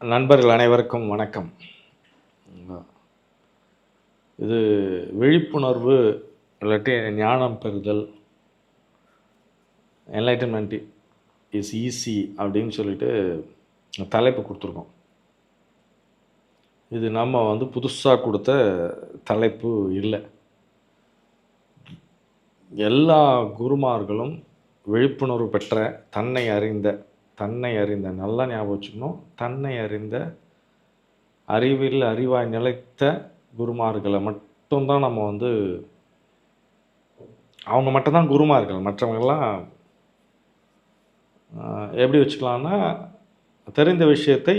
நண்பர்கள் அனைவருக்கும் வணக்கம். இது விழிப்புணர்வு இல்லாட்டி ஞானம் பெறுதல் என்லைட்டன்மெண்ட் இஸ் ஈஸி அப்படின்னு சொல்லிட்டு தலைப்பு கொடுத்துருக்கோம். இது நம்ம வந்து புதுசாக கொடுத்த தலைப்பு இல்லை. எல்லா குருமார்களும் விழிப்புணர்வு பெற்ற தன்னை அறிந்த தன்னை அறிந்த நல்லா ஞாபகம் வச்சுக்கணும். தன்னை அறிந்த அறிவில் அறிவாய் நிலைத்த குருமார்களை மட்டும்தான் நம்ம வந்து அவங்க மட்டும்தான் குருமார்கள். மற்றவங்கெல்லாம் எப்படி வச்சுக்கலாம்னா தெரிந்த விஷயத்தை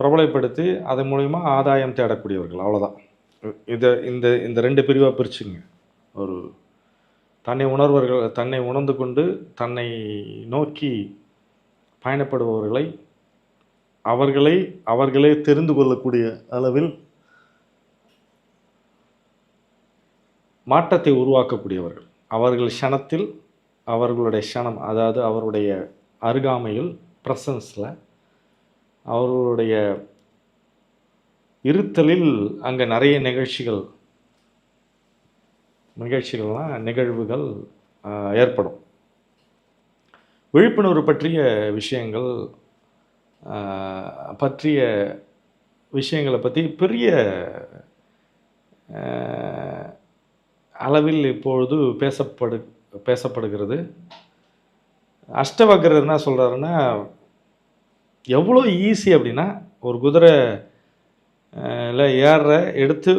பிரபலப்படுத்தி அதன் மூலிமா ஆதாயம் தேடக்கூடியவர்கள். அவ்வளோதான் இதை இந்த இந்த ரெண்டு பிரிவாக பிரிச்சுங்க ஒரு தன்னை உணர்வர்கள் தன்னை உணர்ந்து கொண்டு தன்னை நோக்கி பயணப்படுபவர்களை அவர்களை அவர்களே தெரிந்து கொள்ளக்கூடிய அளவில் மாற்றத்தை உருவாக்கக்கூடியவர்கள். அவர்கள் க்ஷணத்தில் அவர்களுடைய க்ஷணம் அதாவது அவருடைய அருகாமையில் ப்ரெசன்ஸில் அவர்களுடைய இருத்தலில் அங்கே நிறைய நிகழ்ச்சிகள் நிகழ்ச்சிகள்லாம் நிகழ்வுகள் ஏற்படும். விழிப்புணர்வு பற்றிய விஷயங்கள் பற்றிய விஷயங்களை பற்றி பெரிய அளவில் இப்பொழுது பேசப்படு பேசப்படுகிறது. அஷ்டவக்கரர் என்ன சொல்கிறாருன்னா எவ்வளோ ஈஸி அப்படின்னா ஒரு குதிரை இல்லை ல ஏற எடுத்து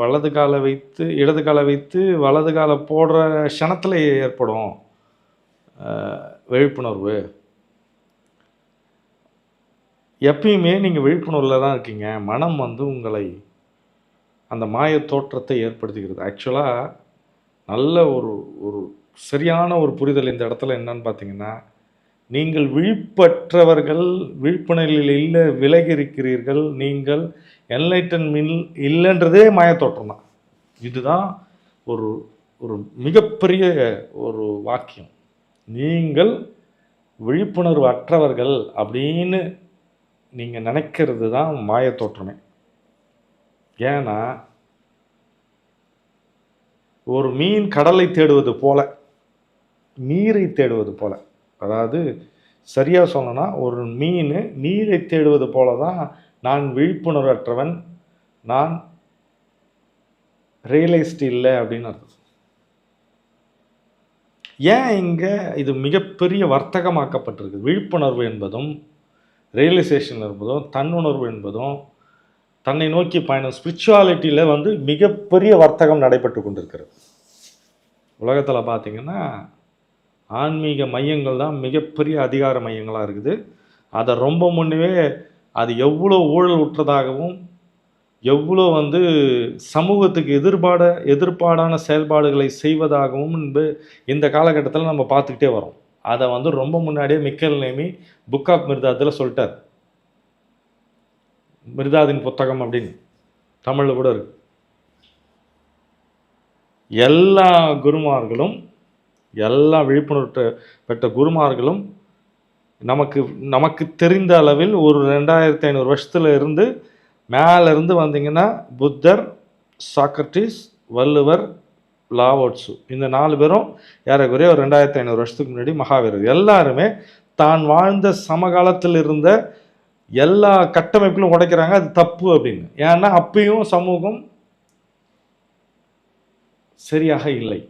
வலது காலை வைத்து இடது காலை வைத்து வலது காலை போடுற க்ஷணத்தில் ஏற்படும். விழிப்புணர்வு. எப்பயுமே நீங்கள் விழிப்புணர்வில் தான் இருக்கீங்க. மனம் வந்து உங்களை அந்த மாய தோற்றத்தை ஏற்படுத்துகிறது ஆக்சுவலாக நல்ல ஒரு ஒரு சரியான ஒரு புரிதல் இந்த இடத்துல என்னன்னு பார்த்தீங்கன்னா நீங்கள் விழிப்பற்றவர்கள் விழிப்புணர்வில் இல்லை விலகி இருக்கிறீர்கள் நீங்கள் என்லைட்டன்மில் இல்லைன்றதே மாயத்தோற்றம் தான். இதுதான் ஒரு ஒரு மிகப்பெரிய ஒரு வாக்கியம். நீங்கள் விழிப்புணர்வு அற்றவர்கள் அப்படின்னு நீங்கள் நினைக்கிறது தான் மாயத்தோற்றமே ஏன்னா ஒரு மீன் கடலை தேடுவது போல நீரை தேடுவது போல அதாவது சரியாக சொல்லணும்னா ஒரு மீன் நீரை தேடுவது போல தான் நான் விழிப்புணர்வற்றவன் நான் ரியலைஸ்ட் இல்லை அப்படின்னு அர்த்தம். ஏன் இங்கே இது மிகப்பெரிய வர்த்தகமாக்கப்பட்டிருக்கு விழிப்புணர்வு என்பதும் ரியலைசேஷன் என்பதும் தன்னுணர்வு என்பதும் தன்னை நோக்கி பயணம் ஸ்பிரிச்சுவாலிட்டியில் வந்து மிகப்பெரிய வர்த்தகம் நடைபெற்று கொண்டிருக்கிறது. உலகத்தில் பார்த்திங்கன்னா ஆன்மீக மையங்கள் தான் மிகப்பெரிய அதிகார மையங்களாக இருக்குது. அதை ரொம்ப முன்னவே அது எவ்வளோ ஊழல் உற்றதாகவும் எவ்வளோ வந்து சமூகத்துக்கு எதிர்பாட எதிர்ப்பாடான செயல்பாடுகளை செய்வதாகவும் இந்த காலகட்டத்தில் நம்ம பார்த்துக்கிட்டே வரோம். அதை வந்து ரொம்ப முன்னாடியே மிக்கல் நேமி புக் ஆஃப் மிர்தாத்தில் சொல்லிட்டார். மிர்தாதின் புத்தகம் அப்படின்னு. தமிழில் கூட இருக்கு. எல்லா குருமார்களும் எல்லா விழிப்புணர்வு பெற்ற- பெற்ற குருமார்களும் நமக்கு நமக்கு தெரிந்த அளவில் ஒரு ரெண்டாயிரத்தி ஐநூறு வருஷத்துல இருந்து மேலேருந்து வந்தீங்கன்னா புத்தர் சாக்ரட்டிஸ் வள்ளுவர் லாவோட்ஸு இந்த நாலு பேரும் ஏறக்குறைய ஒரு ரெண்டாயிரத்தி ஐநூறு வருஷத்துக்கு முன்னாடி மகாவீரர். எல்லாருமே தான் வாழ்ந்த சமகாலத்தில் இருந்த எல்லா கட்டமைப்பிலும் உடைக்கிறாங்க அது தப்பு அப்படின்னு. ஏன்னா அப்பயும் சமூகம் சரியாக இல்லை.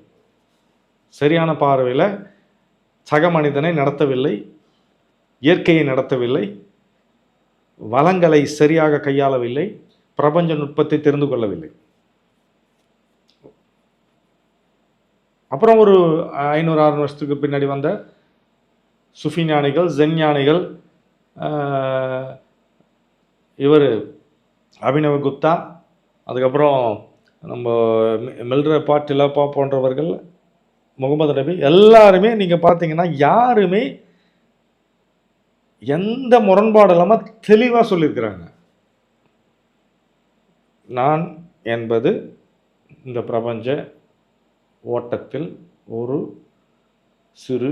சரியான பார்வையில் சக மனிதனை நடத்தவில்லை இயற்கையை நடத்தவில்லை. வளங்களை சரியாக கையாளவில்லை பிரபஞ்ச நுட்பத்தை தெரிந்து கொள்ளவில்லை. அப்புறம் ஒரு ஐநூறு ஆறு வருஷத்துக்கு பின்னாடி வந்த சுஃபி ஞானிகள் ஜென் ஞானிகள் இவர் அபினவ குப்தா அதுக்கப்புறம் நம்ம மி- மில்ற பாட்டிலப்பா போன்றவர்கள் முகமது நபி எல்லாருமே நீங்கள் பார்த்தீங்கன்னா யாருமே எந்த முரண்பாடு இல்லாமல் தெளிவாக சொல்லியிருக்கிறாங்க. நான் என்பது இந்த பிரபஞ்ச ஓட்டத்தில் ஒரு சிறு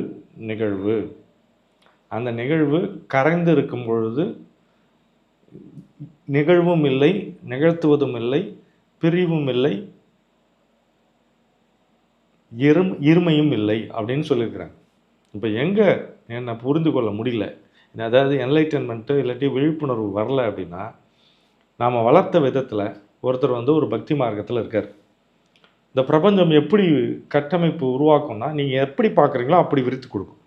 நிகழ்வு. அந்த நிகழ்வு கரைந்து இருக்கும் பொழுது நிகழ்வும் இல்லை நிகழ்த்துவதும் இல்லை பிரிவும் இல்லை இரும் இருமையும் இல்லை அப்படின்னு சொல்லியிருக்கிறாங்க. இப்போ எங்கே என்னை புரிந்து கொள்ள முடியல? அதாவது என்லைட்டன்மெண்ட்டு இல்லாட்டி விழிப்புணர்வு வரல அப்படின்னா நாம் வளர்த்த விதத்தில் ஒருத்தர் வந்து ஒரு பக்தி மார்க்கத்தில் இருக்கார். இந்த பிரபஞ்சம் எப்படி கட்டமைப்பு உருவாக்கும்னா நீங்கள் எப்படி பார்க்குறீங்களோ அப்படி விரித்து கொடுக்கும்.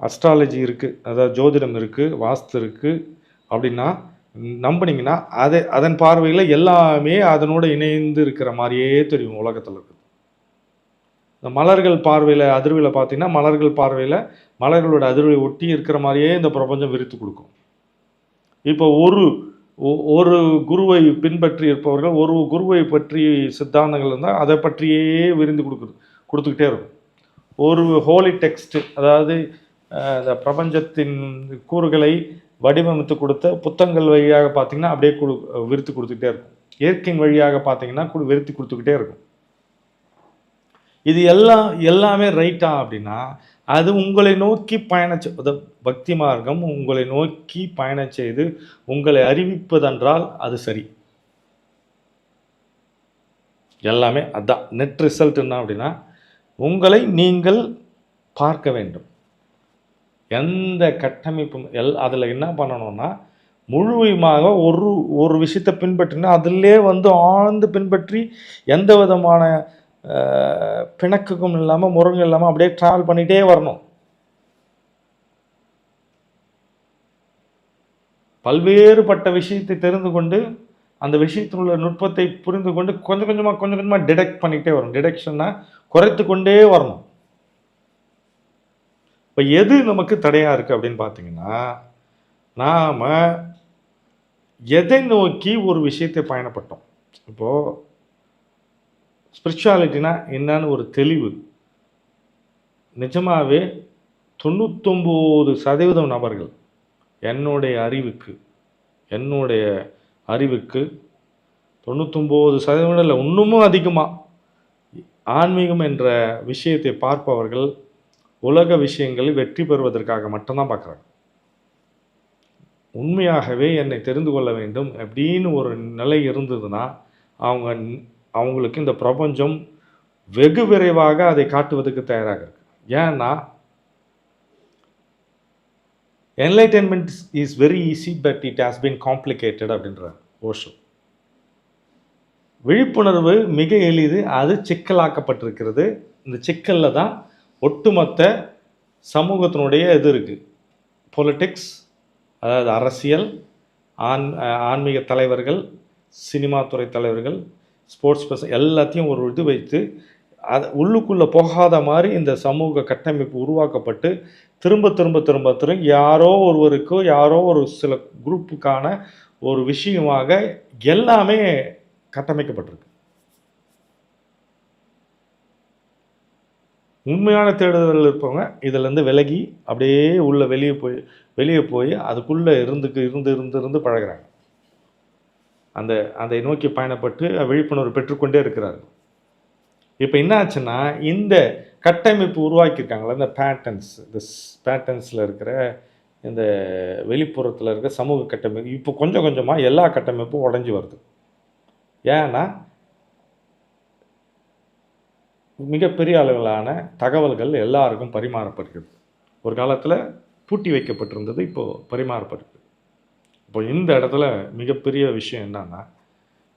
அஸ்ட்ராலஜி இருக்குது அதாவது ஜோதிடம் இருக்குது வாஸ்து இருக்குது அப்படின்னா நம்புனீங்கன்னா அதை அதன் பார்வையில் எல்லாமே அதனோட இணைந்து இருக்கிற மாதிரியே தெரியும் உலகத்தில் இருக்குது இந்த மலர்கள் பார்வையில் அதிர்வில் பார்த்தீங்கன்னா மலர்கள் பார்வையில் மலர்களோட அதிர்வை ஒட்டி இருக்கிற மாதிரியே இந்த பிரபஞ்சம் விரித்து கொடுக்கும். இப்போ ஒரு ஒ- ஒரு குருவை பின்பற்றி இருப்பவர்கள் ஒரு குருவை பற்றி சித்தாந்தங்கள் இருந்தால் அதை பற்றியே விரிந்து கொடுக்குது கொடுத்துக்கிட்டே இருக்கும். ஒரு ஹோலி டெக்ஸ்ட் அதாவது இந்த பிரபஞ்சத்தின் கூறுகளை வடிவமைத்து கொடுத்த புத்தகங்கள் வழியாக பார்த்தீங்கன்னா அப்படியே கொடு விரித்து கொடுத்துக்கிட்டே இருக்கும். இயற்கையின் வழியாக பார்த்திங்கன்னா விரித்து கொடுத்துக்கிட்டே இருக்கும். இது எல்லாம் எல்லாமே ரைட்டா அப்படின்னா அது உங்களை நோக்கி பயணம் பக்தி மார்க்கம் உங்களை நோக்கி பயணம் செய்து உங்களை அறிவிப்பதென்றால் அது சரி. எல்லாமே அதான். நெட் ரிசல்ட் என்ன அப்படின்னா உங்களை நீங்கள் பார்க்க வேண்டும். எந்த கட்டமைப்பும் எல் அதில் என்ன பண்ணணும்னா முழுமையாக ஒரு ஒரு விஷயத்தை பின்பற்றினா அதிலே வந்து ஆழ்ந்து பின்பற்றி எந்த விதமான பிணக்குக்கும் இல்லாமல் முருங்கும் இல்லாமல் அப்படியே ட்ராவல் பண்ணிகிட்டே வரணும். பல்வேறுபட்ட விஷயத்தை தெரிந்து கொண்டு அந்த விஷயத்தில் உள்ள நுட்பத்தை புரிந்து கொண்டு கொஞ்சம் கொஞ்சமாக கொஞ்சம் கொஞ்சமாக டிடெக்ட் பண்ணிக்கிட்டே வரும் டிடெக்ஷன்னா குறைத்து கொண்டே வரணும். இப்போ எது நமக்கு தடையாக இருக்குது அப்படின்னு பார்த்தீங்கன்னா நாம் எதை நோக்கி ஒரு விஷயத்தை பயணப்பட்டோம்? இப்போது ஸ்பிரிச்சுவாலிட்டினா என்னன்னு ஒரு தெளிவு. நிஜமாகவே தொண்ணூத்தொம்பது சதவீதம் நபர்கள் என்னுடைய அறிவுக்கு என்னுடைய அறிவுக்கு தொண்ணூத்தொம்பது சதவீதம் இல்லை இன்னமும் அதிகமாக ஆன்மீகம் என்ற விஷயத்தை பார்ப்பவர்கள் உலக விஷயங்களில் வெற்றி பெறுவதற்காக மட்டும்தான் பார்க்குறாங்க. உண்மையாகவே என்னை தெரிந்து கொள்ள வேண்டும் அப்படின்னு ஒரு நிலை இருந்ததுன்னா அவங்க அவங்களுக்கு இந்த பிரபஞ்சம் வெகு விரைவாக அதை காட்டுவதற்கு தயாராக இருக்கு. ஏன்னா enlightenment is very easy but it has been complicated அப்படின்ற ஓஷோ விழிப்புணர்வு மிக எளிது அது சிக்கலாக்கப்பட்டிருக்கிறது. இந்த சிக்கலில் தான் ஒட்டுமொத்த சமூகத்தினுடைய இது இருக்குது பொலிட்டிக்ஸ் அதாவது அரசியல் ஆன் ஆன்மீக தலைவர்கள் சினிமா துறை தலைவர்கள் ஸ்போர்ட்ஸ் பர்சன் எல்லாத்தையும் ஒரு இது வைத்து அது உள்ளுக்குள்ளே போகாத மாதிரி இந்த சமூக கட்டமைப்பு உருவாக்கப்பட்டு திரும்ப திரும்ப திரும்ப திரும்ப யாரோ ஒருவருக்கோ யாரோ ஒரு சில குரூப்புக்கான ஒரு விஷயமாக எல்லாமே கட்டமைக்கப்பட்டிருக்கு. உண்மையான தேடுதல் இருப்பவங்க இதிலேருந்து விலகி அப்படியே உள்ளே வெளியே போய் வெளியே போய் அதுக்குள்ளே இருந்துக்கு இருந்து இருந்து இருந்து பழகுறாங்க. அந்த அதை நோக்கி பயணப்பட்டு விழிப்புணர்வு பெற்றுக்கொண்டே இருக்கிறார்கள். இப்போ என்ன ஆச்சுன்னா இந்த கட்டமைப்பு உருவாக்கியிருக்காங்களே இந்த பேட்டர்ன்ஸ் இந்த பேட்டர்ன்ஸில் இருக்கிற இந்த வெளிப்புறத்தில் இருக்க சமூக கட்டமைப்பு இப்போ கொஞ்சம் கொஞ்சமாக எல்லா கட்டமைப்பும் உடஞ்சி வருது. ஏன்னா மிகப்பெரிய அளவிலான தகவல்கள் எல்லாருக்கும் பரிமாறப்படுகிறது. ஒரு காலத்தில் பூட்டி வைக்கப்பட்டிருந்தது இப்போது பரிமாறப்படுது. இப்போ இந்த இடத்துல மிகப்பெரிய விஷயம் என்னன்னா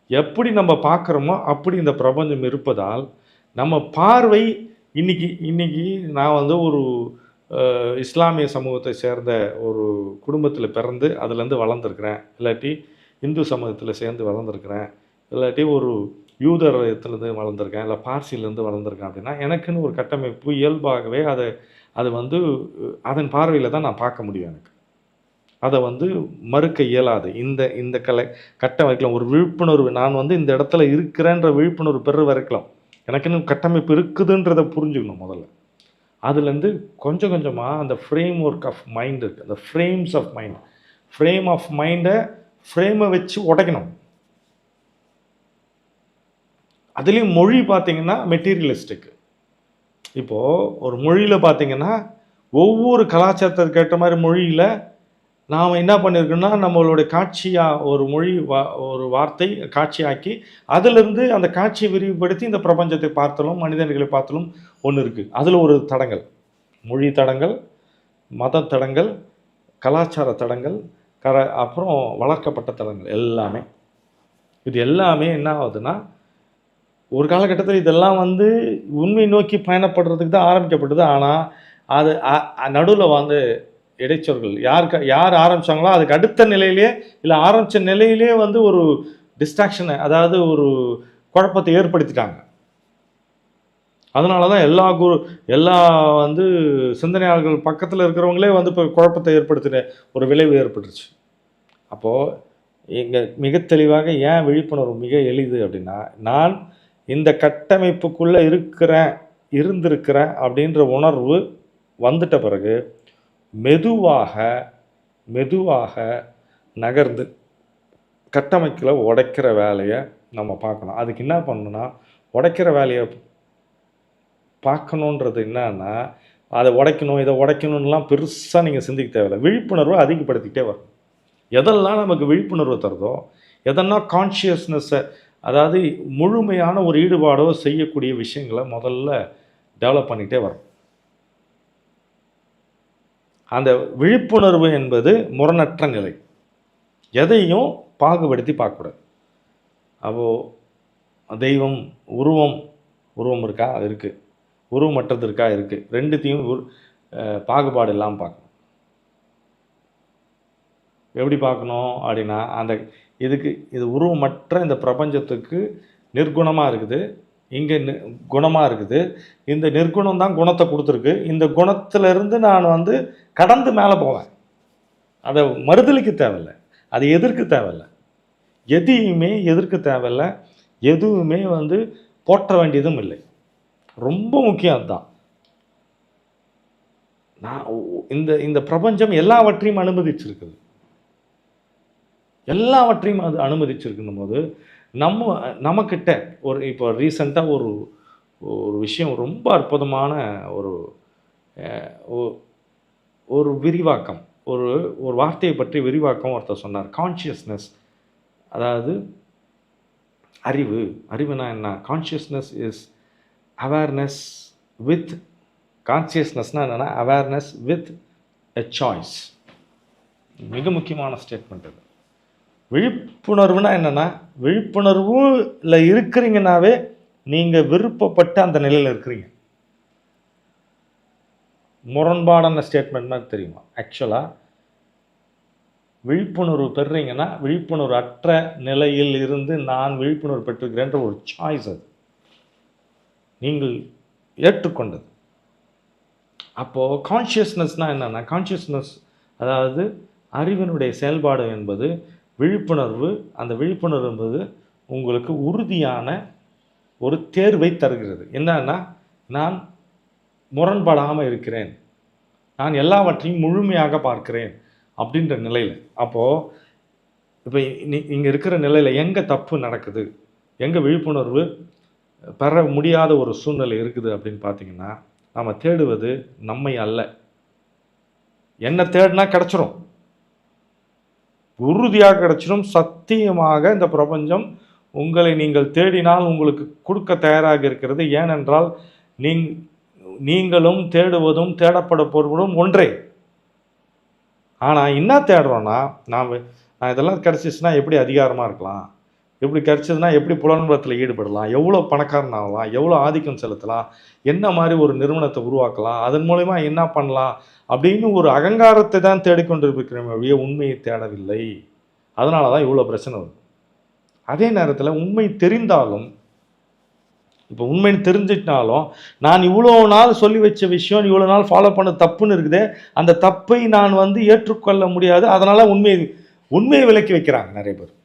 எப்படி நம்ம பார்க்குறோமோ அப்படி இந்த பிரபஞ்சம் இருப்பதால் நம்ம பார்வை இன்னைக்கு இன்னைக்கு நான் வந்து ஒரு இஸ்லாமிய சமூகத்தை சேர்ந்த ஒரு குடும்பத்தில் பிறந்து அதுலேருந்து வளர்ந்துருக்கிறேன். இல்லாட்டி இந்து சமூகத்தில் சேர்ந்து வளர்ந்துருக்கிறேன். இல்லாட்டி ஒரு யூதரத்துலேருந்து வளர்ந்துருக்கேன். இல்லை பார்சிலேருந்து வளர்ந்துருக்கேன் அப்படின்னா எனக்குன்னு ஒரு கட்டமைப்பு இயல்பாகவே அதை அது வந்து அதன் பார்வையில் தான் நான் பார்க்க முடியும் எனக்கு. அதை வந்து மறுக்க இயலாது. இந்த இந்த கலை கட்டம் வைக்கலாம் ஒரு விழிப்புணர்வு. நான் வந்து இந்த இடத்துல இருக்கிறேன்ற விழிப்புணர்வு பெற வரைக்கலாம். எனக்கு இன்னும் கட்டமைப்பு இருக்குதுன்றதை புரிஞ்சுக்கணும் முதல்ல. அதுலேருந்து கொஞ்சம் கொஞ்சமாக அந்த ஃப்ரேம் ஒர்க் ஆஃப் மைண்ட் இருக்குது அந்த frames of mind frame of மைண்டை ஃப்ரேமை வச்சு உடைக்கணும். அதுலேயும் மொழி பார்த்திங்கன்னா மெட்டீரியலிஸ்டிக்கு இப்போது ஒரு மொழியில் பார்த்தீங்கன்னா ஒவ்வொரு கலாச்சாரத்திற்கு ஏற்ற மாதிரி மொழியில் நாம் என்ன பண்ணியிருக்கோம்னா நம்மளுடைய காட்சியாக ஒரு மொழி வா ஒரு வார்த்தை காட்சியாக்கி அதிலிருந்து அந்த காட்சியை விரிவுபடுத்தி இந்த பிரபஞ்சத்தை பார்த்தலும் மனிதர்களை பார்த்தலும் ஒன்று இருக்குது அதில் ஒரு தடங்கள். மொழி தடங்கள் மத தடங்கள் கலாச்சார தடங்கள் கர அப்புறம் வளர்க்கப்பட்ட தடங்கள் எல்லாமே. இது எல்லாமே என்ன ஆகுதுன்னா ஒரு காலகட்டத்தில் இதெல்லாம் வந்து உண்மை நோக்கி பயணப்படுறதுக்கு தான் ஆரம்பிக்கப்பட்டது. ஆனால் அது நடுவில் வந்து இடைச்சொற்கள். யாருக்கு யார் ஆரம்பிச்சாங்களோ அதுக்கு அடுத்த நிலையிலே இல்லை ஆரம்பித்த நிலையிலே வந்து ஒரு டிஸ்ட்ராக்ஷனை அதாவது ஒரு குழப்பத்தை ஏற்படுத்திட்டாங்க. அதனால தான் எல்லா குரு எல்லா வந்து சிந்தனையாளர்கள் பக்கத்தில் இருக்கிறவங்களே வந்து இப்போ குழப்பத்தை ஏற்படுத்தின ஒரு விளைவு ஏற்பட்டுருச்சு. அப்போது இங்கே மிக தெளிவாக ஏன் விழிப்புணர்வு மிக எளிது அப்படின்னா நான் இந்த கட்டமைப்புக்குள்ளே இருக்கிறேன் இருந்திருக்கிறேன் அப்படின்ற உணர்வு வந்துட்ட பிறகு மெதுவாக மெதுவாக நகர்ந்து கட்டமைக்கில் உடைக்கிற வேலையை நம்ம பார்க்கணும். அதுக்கு என்ன பண்ணணும்னா உடைக்கிற வேலையை பார்க்கணுன்றது என்னன்னா அதை உடைக்கணும் இதை உடைக்கணும்லாம் பெருசாக நீங்கள் சிந்திக்க தேவையில்லை. விழிப்புணர்வை அதிகப்படுத்திக்கிட்டே வரும் எதெல்லாம் நமக்கு விழிப்புணர்வு தருதோ எதெல்லாம் கான்ஷியஸ்னஸை அதாவது முழுமையான ஒரு ஈடுபாடோ செய்யக்கூடிய விஷயங்களை முதல்ல டெவலப் பண்ணிகிட்டே வரும் அந்த விழிப்புணர்வு என்பது முரணற்ற நிலை. எதையும் பாகுபடுத்தி பார்க்கக்கூடாது. அப்போது தெய்வம் உருவம் உருவம் இருக்கா? அது இருக்குது உருவமற்றது இருக்கா? இருக்குது ரெண்டுத்தையும் உரு பாகுபாடு இல்லாமல் பார்க்கணும். எப்படி பார்க்கணும் அப்படின்னா அந்த இதுக்கு இது உருவமற்ற இந்த பிரபஞ்சத்துக்கு நிர்குணமாக இருக்குது. இங்கே குணமாக இருக்குது. இந்த நிர்குணம் தான் குணத்தை கொடுத்துருக்கு. இந்த குணத்திலிருந்து நான் வந்து கடந்து மேலே போவேன். அதை மறுதளிக்க தேவையில்லை. அதை எதிர்க்க தேவையில்லை. எதையுமே எதிர்க்க தேவையில்லை. எதுவுமே வந்து போற்ற வேண்டியதும் இல்லை. ரொம்ப முக்கியம் அதுதான். நான் இந்த இந்த பிரபஞ்சம் எல்லாவற்றையும் அனுமதிச்சிருக்குது. எல்லாவற்றையும் அது அனுமதிச்சிருக்குன்னும் போது நம்ம நம்மக்கிட்ட ஒரு இப்போ ரீசண்டாக ஒரு ஒரு விஷயம் ரொம்ப அற்புதமான ஒரு ஒரு விரிவாக்கம். ஒரு ஒரு வார்த்தையை பற்றி விரிவாக்கம் ஒருத்தர் சொன்னார். கான்ஷியஸ்னஸ் அதாவது அறிவு. அறிவுனா என்ன? கான்ஷியஸ்னஸ் இஸ் அவேர்னஸ் வித் கான்சியஸ்னஸ்னால் என்னென்னா அவேர்னஸ் வித் எ சாய்ஸ் மிக முக்கியமான ஸ்டேட்மெண்ட் இது விழிப்புணர்வுனா என்னென்னா விழிப்புணர்வுல இருக்கிறீங்கனாவே நீங்கள் விருப்பப்பட்டு அந்த நிலையில் இருக்கிறீங்க. முரண்பாடான ஸ்டேட்மெண்ட் மாதிரி தெரியுமா? ஆக்சுவலாக விழிப்புணர்வு பெறுறீங்கன்னா விழிப்புணர்வு அற்ற நிலையில் இருந்து நான் விழிப்புணர்வு பெற்றிருக்கிறேன்ற ஒரு சாய்ஸ் அது. நீங்கள் ஏற்றுக்கொண்டது. அப்போது கான்ஷியஸ்னஸ்னால் என்னென்னா கான்ஷியஸ்னஸ் அதாவது அறிவினுடைய செயல்பாடு என்பது விழிப்புணர்வு அந்த விழிப்புணர்வு என்பது உங்களுக்கு உறுதியான ஒரு தேர்வை தருகிறது. என்னன்னா நான் முரண்படாமல் இருக்கிறேன். நான் எல்லாவற்றையும் முழுமையாக பார்க்கிறேன் அப்படின்ற நிலையில். அப்போது இப்போ இங்கே இருக்கிற நிலையில் எங்கே தப்பு நடக்குது? எங்கே விழிப்புணர்வு பெற முடியாத ஒரு சூழ்நிலை இருக்குது அப்படின்னு பார்த்தீங்கன்னா நம்ம தேடுவது நம்மை அல்ல. என்ன தேடினா கிடச்சிரும். உறுதியாக கிடச்சிரும் சத்தியமாக இந்த பிரபஞ்சம் உங்களை நீங்கள் தேடினால் உங்களுக்கு கொடுக்க தயாராக இருக்கிறது. ஏனென்றால் நீங் நீங்களும் தேடுவதும் தேடப்பட பொருளும் ஒன்றே. ஆனால் என்ன தேடுறோன்னா நாம் நான் இதெல்லாம் கிடச்சிச்சுன்னா எப்படி அதிகாரமாக இருக்கலாம்? எப்படி கிடச்சதுன்னா எப்படி புலன்பலத்தில் ஈடுபடலாம்? எவ்வளோ பணக்காரன் ஆகலாம்? எவ்வளோ ஆதிக்கம் செலுத்தலாம்? என்ன மாதிரி ஒரு நிறுவனத்தை உருவாக்கலாம்? அதன் மூலயமா என்ன பண்ணலாம்? அப்படின்னு ஒரு அகங்காரத்தை தான் தேடிக்கொண்டிருக்கிறோம் வழிய உண்மையை தேடவில்லை. அதனால தான் இவ்வளோ பிரச்சனை வரும். அதே நேரத்தில் உண்மை தெரிந்தாலும் இப்போ உண்மைன்னு தெரிஞ்சிட்டாலும் நான் இவ்வளோ நாள் சொல்லி வச்ச விஷயம் இவ்வளோ நாள் ஃபாலோ பண்ண தப்புன்னு இருக்குதே அந்த தப்பை நான் வந்து ஏற்றுக்கொள்ள முடியாது. அதனால் உண்மை உண்மையை விலக்கி வைக்கிறாங்க நிறைய பேர்.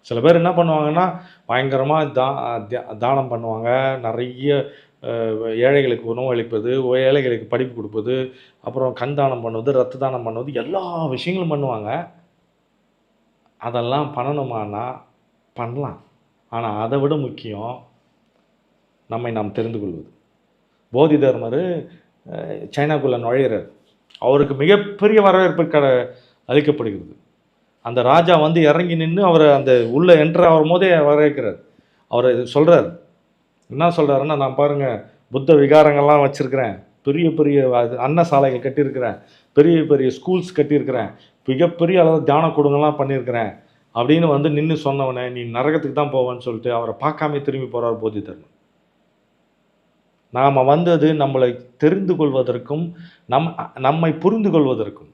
சில பேர் என்ன பண்ணுவாங்கன்னா பயங்கரமாக தா தியா- தானம் பண்ணுவாங்க. நிறைய ஏழைகளுக்கு உணவு அளிப்பது ஏழைகளுக்கு படிப்பு கொடுப்பது அப்புறம் கண் தானம் பண்ணுவது ரத்த தானம் பண்ணுவது எல்லா விஷயங்களும் பண்ணுவாங்க. அதெல்லாம் பண்ணணுமானா பண்ணலாம். ஆனால் அதை விட முக்கியம் நம்மை நாம் தெரிந்து கொள்வது. போதி தர்மர் சைனாக்குள்ளே நுழையிறார். அவருக்கு மிகப்பெரிய வரவேற்பு கட அளிக்கப்படுகிறது. அந்த ராஜா வந்து இறங்கி நின்று அவரை அந்த உள்ளே என்ட்ரு ஆகும் போதே வரவேற்கிறார். அவர் சொல்கிறார் என்ன சொல்கிறாருன்னா நான் பாருங்கள் புத்த விகாரங்கள்லாம் வச்சுருக்கிறேன். பெரிய பெரிய அன்ன சாலைகள் கட்டியிருக்கிறேன். பெரிய பெரிய ஸ்கூல்ஸ் கட்டியிருக்கிறேன். மிகப்பெரிய அளவு தியான கூடங்கள்லாம் பண்ணியிருக்கிறேன். அப்படின்னு வந்து நின்று சொன்னவனே நீ நரகத்துக்கு தான் போவேன்னு சொல்லிட்டு அவரை பார்க்காம திரும்பி போகிறார் போதி தர்மன். நாம் வந்தது நம்மளை தெரிந்து கொள்வதற்கும் நம் நம்மை புரிந்து கொள்வதற்கும்.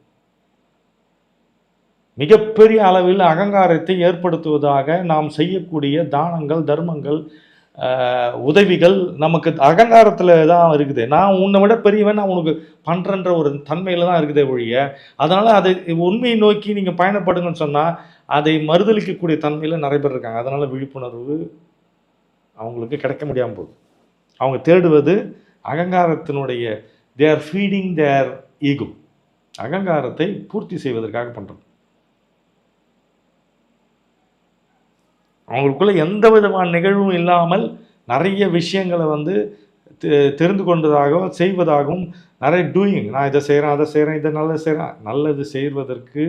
மிகப்பெரிய அளவில் அகங்காரத்தை ஏற்படுத்துவதாக நாம் செய்யக்கூடிய தானங்கள் தர்மங்கள் உதவிகள் நமக்கு அகங்காரத்தில் தான் இருக்குது. நான் உன்னை விட பெரியவன் நான் உனக்கு பண்ணுறன்ற ஒரு தன்மையில் தான் இருக்குதே ஒழிய அதனால் அதை உண்மையை நோக்கி நீங்கள் பயணப்படுங்கன்னு சொன்னால் அதை மறுதளிக்கக்கூடிய தன்மையில் நிறைய பேர் இருக்காங்க. அதனால் விழிப்புணர்வு அவங்களுக்கு கிடைக்க முடியாமல் போகுது. அவங்க தேடுவது அகங்காரத்தினுடைய தேர் ஃபீடிங் தேர் ஈகோ அகங்காரத்தை பூர்த்தி செய்வதற்காக பண்ணுறது அவங்களுக்குள்ள எந்த விதமான நிகழ்வும் இல்லாமல் நிறைய விஷயங்களை வந்து தெ- தெரிந்து கொண்டதாகவும் செய்வதாகவும் நிறைய டூயிங் நான் இதை செய்கிறேன் அதை செய்கிறேன் இதை நல்லது செய்கிறேன் நல்லது செய்வதற்கு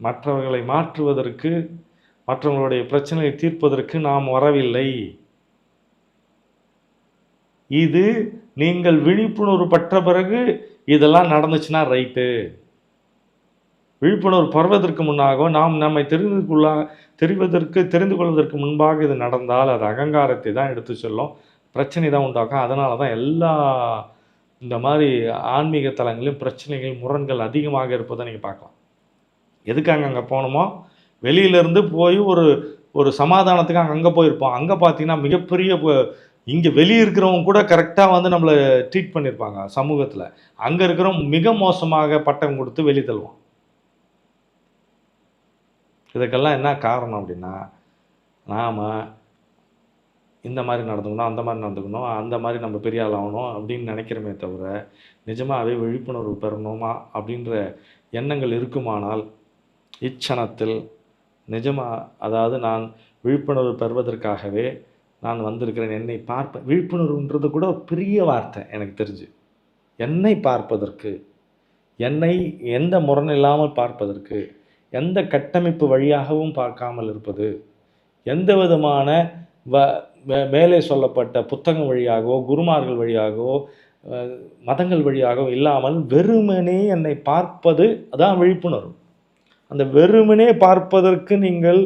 மற்றவர்களை மாற்றுவதற்கு மற்றவங்களுடைய பிரச்சனையை தீர்ப்பதற்கு நாம் வரவில்லை. இது நீங்கள் விழிப்புணர்வு பெற்ற பிறகு இதெல்லாம் நடந்துச்சுன்னா ரைட்டு விழிப்புணர்வு பருவதற்கு முன்னாக நாம் நம்மை தெரிந்து கொள்ள தெரிவதற்கு தெரிந்து கொள்வதற்கு முன்பாக இது நடந்தால் அது அகங்காரத்தை தான் எடுத்து சொல்லும். பிரச்சனை தான் உண்டாக்கும். அதனால தான் எல்லா இந்த மாதிரி ஆன்மீக தலங்களிலும் பிரச்சனைகள் முரண்கள் அதிகமாக இருப்பதை நீங்கள் பார்க்கலாம். எதுக்காக அங்கே போகணுமோ வெளியிலேருந்து போய் ஒரு ஒரு சமாதானத்துக்கு அங்கே அங்கே போயிருப்போம். அங்கே பார்த்தீங்கன்னா மிகப்பெரிய இங்கே வெளியே இருக்கிறவங்க கூட கரெக்டாக வந்து நம்மளை ட்ரீட் பண்ணியிருப்பாங்க சமூகத்தில். அங்கே இருக்கிறவங்க மிக மோசமாக பட்டம் கொடுத்து வெளியே தள்ளுவோம் இதுக்கெல்லாம் என்ன காரணம் அப்படின்னா நாம் இந்த மாதிரி நடந்துக்கணும் அந்த மாதிரி நடந்துக்கணும் அந்த மாதிரி நம்ம பெரிய ஆள் ஆகணும் அப்படின்னு நினைக்கிறோமே தவிர நிஜமாகவே விழிப்புணர்வு பெறணுமா அப்படின்ற எண்ணங்கள் இருக்குமானால் இச்சணத்தில் நிஜமாக அதாவது நான் விழிப்புணர்வு பெறுவதற்காகவே நான் வந்திருக்கிறேன் என்னை பார்ப்ப விழிப்புணர்வுன்றது கூட பெரிய வார்த்தை எனக்கு தெரிஞ்சு. என்னை பார்ப்பதற்கு என்னை எந்த முரண் இல்லாமல் பார்ப்பதற்கு எந்த கட்டமைப்பு வழியாகவும் பார்க்காமல் இருப்பது எந்த விதமான வ மேலே சொல்லப்பட்ட புத்தகம் வழியாகவோ குருமார்கள் வழியாகவோ மதங்கள் வழியாகவோ இல்லாமல் வெறுமனே என்னை பார்ப்பது அதான் விழிப்புணர்வு. அந்த வெறுமனே பார்ப்பதற்கு நீங்கள்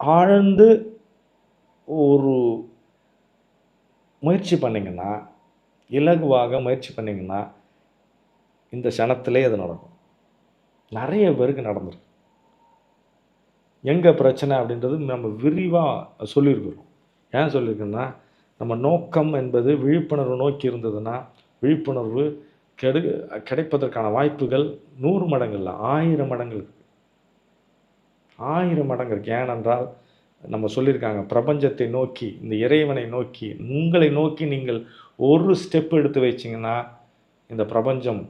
ஆழ்ந்து ஒரு முயற்சி பண்ணிங்கன்னா இலகுவாக முயற்சி பண்ணிங்கன்னா இந்த க்ஷணத்திலே அது நடக்கும். நிறைய பேருக்கு நடந்திருக்கு. எங்கே பிரச்சனை அப்படின்றது நம்ம விரிவாக சொல்லியிருக்கிறோம். ஏன் சொல்லியிருக்கோன்னா நம்ம நோக்கம் என்பது விழிப்புணர்வு நோக்கி இருந்ததுன்னா விழிப்புணர்வு கெடு கிடைப்பதற்கான வாய்ப்புகள் நூறு மடங்கு இல்லை ஆயிரம் மடங்கு ஆயிரம் மடங்கு இருக்குது ஏனென்றால் நம்ம சொல்லியிருக்காங்க பிரபஞ்சத்தை நோக்கி இந்த இறைவனை நோக்கி உங்களை நோக்கி நீங்கள் ஒரு ஸ்டெப் எடுத்து வச்சிங்கன்னா இந்த பிரபஞ்சம்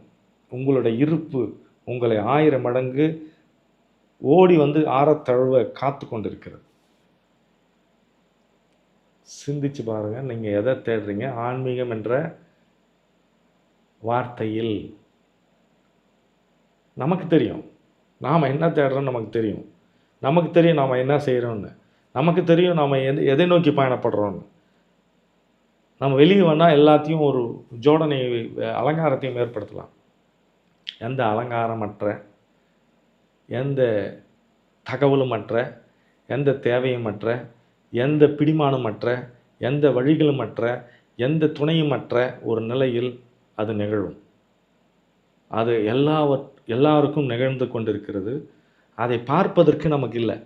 உங்களுடைய இருப்பு உங்களை ஆயிரம் மடங்கு ஓடி வந்து ஆறத்தழுவ காத்து கொண்டிருக்கிறது. சிந்திச்சு பாருங்க நீங்க எதை தேடுறீங்க? ஆன்மீகம் என்ற வார்த்தையில். நமக்கு தெரியும். நாம் என்ன தேடுறோம் நமக்கு தெரியும். நமக்கு தெரியும் நாம் என்ன செய்கிறோம்னு நமக்கு தெரியும் நாம் எது எதை நோக்கி பயணப்படுறோம்னு. நம்ம வெளியே வேணால் எல்லாத்தையும் ஒரு ஜோடனை அலங்காரத்தையும் ஏற்படுத்தலாம். எந்த அலங்காரமற்ற எந்த தகவலுமற்ற எந்த தேவையுமற்ற எந்த பிடிமானமற்ற எந்த வழிகளுமற்ற எந்த துணையுமற்ற ஒரு நிலையில் அது நிகழும். அது எல்லாவற் எல்லாருக்கும் நிகழ்ந்து கொண்டிருக்கிறது. அதை பார்ப்பதற்கு நமக்கு இல்லை.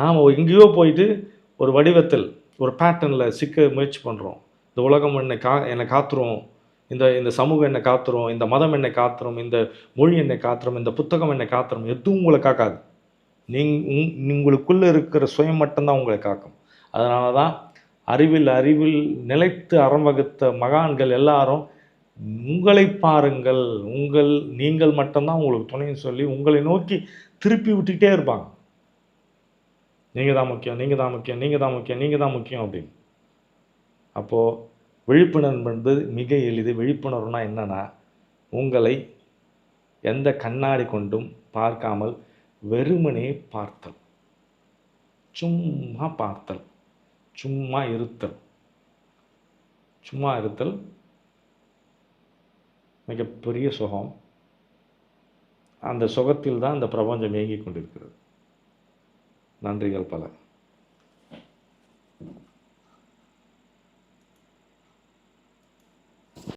நாம் எங்கேயோ போயிட்டு ஒரு வடிவத்தில் ஒரு பேட்டர்னில் சிக்க முயற்சி பண்ணுறோம் இந்த உலகம் என்னை கா என்னை காத்துரும். இந்த இந்த சமூகம் என்னை காத்துரும் இந்த மதம் என்னை காத்துரும் இந்த மொழி என்னை காத்துரும் இந்த புத்தகம் என்னை காத்துரும். எதுவும் உங்களை காக்காது. நீங் உங்களுக்குள்ளே இருக்கிற சுயம் மட்டும்தான் உங்களை காக்கும். அதனால தான் அறிவில் அறிவில் நிலைத்து அறம் வகுத்த மகான்கள் எல்லாரும் உங்களை பாருங்கள். உங்கள் நீங்கள் மட்டும்தான் உங்களுக்கு துணைன்னு சொல்லி உங்களை நோக்கி திருப்பி விட்டுக்கிட்டே இருப்பாங்க. நீங்கள் தான் முக்கியம் நீங்கள் தான் முக்கியம் நீங்கள் தான் முக்கியம் நீங்கள் தான் முக்கியம் அப்படின்னு. அப்போது விழிப்புணர்வு என்பது மிக எளிது. விழிப்புணர்வுனா என்னென்னா உங்களை எந்த கண்ணாடி கொண்டும் பார்க்காமல் வெறுமனே பார்த்தல். சும்மா பார்த்தல். சும்மா இருத்தல். சும்மா இருத்தல் மிகப்பெரிய சுகம். அந்த சுகத்தில் தான் இந்த பிரபஞ்சம் இயங்கிக் கொண்டிருக்கிறது. நன்றிகள் பல.